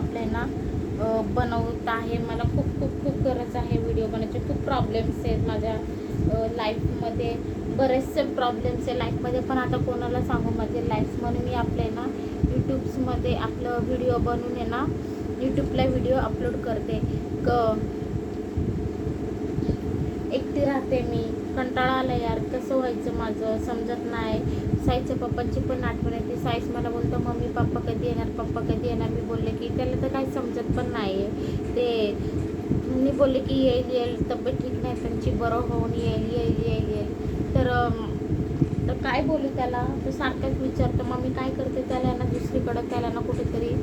आपले ना बनवत आहे. मला खूप खूप खूप गरज आहे व्हिडिओ बनवायचे खूप प्रॉब्लेम्स आहेत माझ्या लाईफमध्ये बरेचसे प्रॉब्लेम्स आहे लाईफमध्ये पण आता कोणाला सांगू माझे लाईफ म्हणून मी आपले ना यूट्यूब्समध्ये आपलं व्हिडिओ बनवून आहे ना यूट्यूबला व्हिडिओ अपलोड करते. क एकटी राहते मी. कंटाळा आला यार कसं व्हायचं माझं? समजत नाही. साईच्या पप्पांची पण आठवण येते. साईच मला बोलतो मम्मी पप्पा कधी येणार? पप्पा कधी येणार? मी बोलले की त्याला तर काही समजत पण नाही आहे ते मी बोलले की येईल येईल तब्येत ठीक नाही त्यांची बरं होऊन येईल येईल येईल येईल. तर तर काय बोलू त्याला? तर सारखंच विचारतो मग मी काय करते त्याला ना दुसरीकडं? त्याला ना कुठेतरी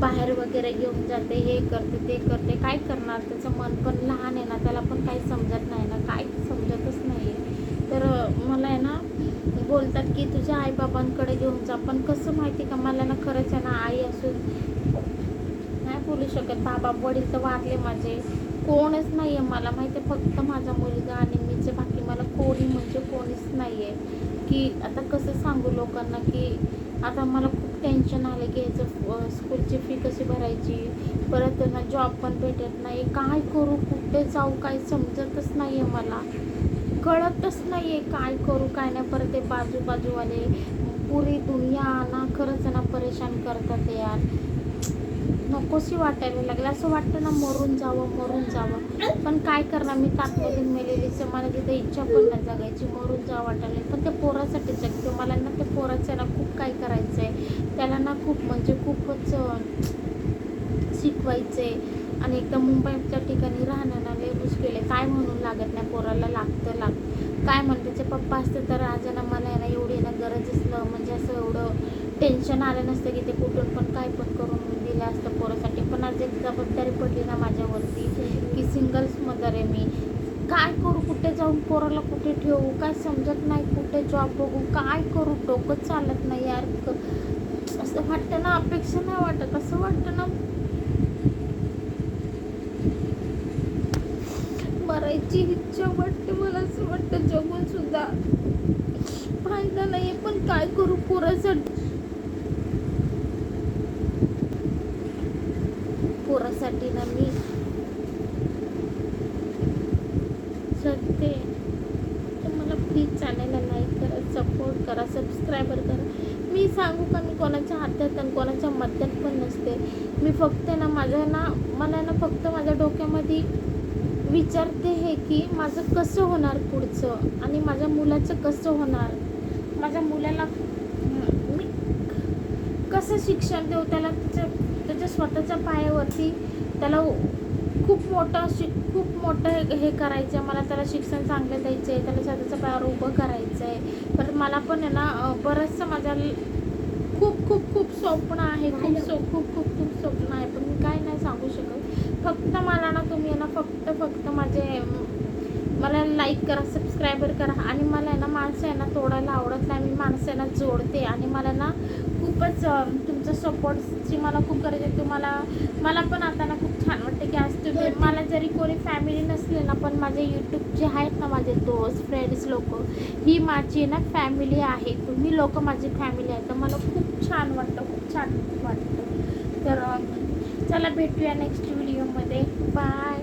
बाहेर वगैरे घेऊन जाते हे करते ते करते. काय करणार? त्याचं मन पण लहान आहे ना त्याला पण काही समजत नाही ना काय समजतच नाही आहे तर अं, मला आहे ना बोलतात की तुझ्या आईबाबांकडे घेऊन जा. पण कसं माहिती का? मला ना खरंच आहे ना आई असून नाही बोलू शकत. बाबा वडील तर वारले माझे. कोणच नाही आहे मला माहिती आहे. फक्त माझा मुलगा आणि मीचे बाकी मला कोणी म्हणजे कोणीच नाही आहे की आता कसं सांगू लोकांना की आता मला खूप टेन्शन आलं की याचं स्कूलची फी कशी भरायची? परत त्यांना जॉब पण भेटत नाही. काय करू? कुठे जाऊ? काय समजतच नाही आहे मला. कळतच नाही आहे काय करू काय नाही. परत ते बाजू बाजूवाले पुरी दुनिया ना खरंच ना परेशान करतात यार. नकोशी वाटायला लागलं. असं वाटतं ना मरून जावं मरून जावं. पण काय करणार? मी ताकमधून मेलेलीच मला तिथं इच्छा पण नाही जगायची. मरून जावं वाटायला पण त्या पोरासाठी जगते मला ना त्या पोराचं ना खूप काय करायचं आहे त्याला ना खूप म्हणजे खूपच शिकवायचं आहे आणि एकदा मुंबईच्या ठिकाणी राहणं ना केले काय म्हणून लागत नाही पोराला लागतं लाग काय म्हणते त्याचे पप्पा असते तर आज ना मला आहे ना एवढी ना गरज असलं म्हणजे असं एवढं टेन्शन आलं नसतं की ते कुठून पण काय पण करून दिलं असतं पोरासाठी. पण आज एक जबाबदारी पडली ना माझ्यावरती की सिंगल्स मदर आहे मी. काय करू कुठे जाऊन पोराला कुठे ठेवू? काय समजत नाही कुठे जॉब बघू? काय करू? डोकं चालत नाही यार. असं वाटतं ना अपेक्षा नाही वाटत. असं वाटतं ना करायची इच्छा वाटते मला असं वाटतं जगून सुद्धा. फायदा नाहीये पण काय करू पोरासाठी? पोरासाठी ना मी जगते तर मला प्लीज चॅनलला लाईक करा सपोर्ट करा सबस्क्रायबर करा. मी सांगू का मी कोणाच्या हातात आणि कोणाच्या मध्यात पण नसते. मी फक्त ना माझ्या ना मला ना फक्त माझ्या डोक्यामध्ये विचारते हे की माझं कसं होणार पुढचं? आणि माझ्या मुलाचं कसं होणार? माझ्या मुलाला म- कसं शिक्षण देऊ? त्याला त्याच्या त्याच्या स्वतःच्या पायावरती त्याला खूप मोठं शिक खूप मोठं हे- हे करायचं आहे मला त्याला शिक्षण चांगलं द्यायचं आहे त्याला स्वतःच्या पायावर उभं करायचं आहे परत मला पण आहे ना बरंचसं माझ्या खूप खूप खूप स्वप्न आहे. खूप सो खूप खूप खूप स्वप्न आहे. पण मी काय नाही सांगू शकत. फक्त मला ना तुम्ही ना फक्त फक्त माझे मला लाईक करा सबस्क्रायबर करा. आणि मला आहे ना माणसं आहे ना तोडायला आवडत नाही. मी माणसं ना जोडते. आणि मला ना खूपच तुमचं सपोर्टची मला खूप गरज आहे. तुम्हाला मला पण आता ना खूप छान वाटतं की आज तुम्ही मला जरी कोणी फॅमिली नसले ना पण माझे यूट्यूब जे आहेत ना माझे दोस्त फ्रेंड्स लोक ही माझी ना फॅमिली आहे. तुम्ही लोक माझी फॅमिली आहे तर मला खूप छान वाटतं खूप छान वाटतं. तर चला भेटूया नेक्स्ट व्हिडिओमध्ये बाय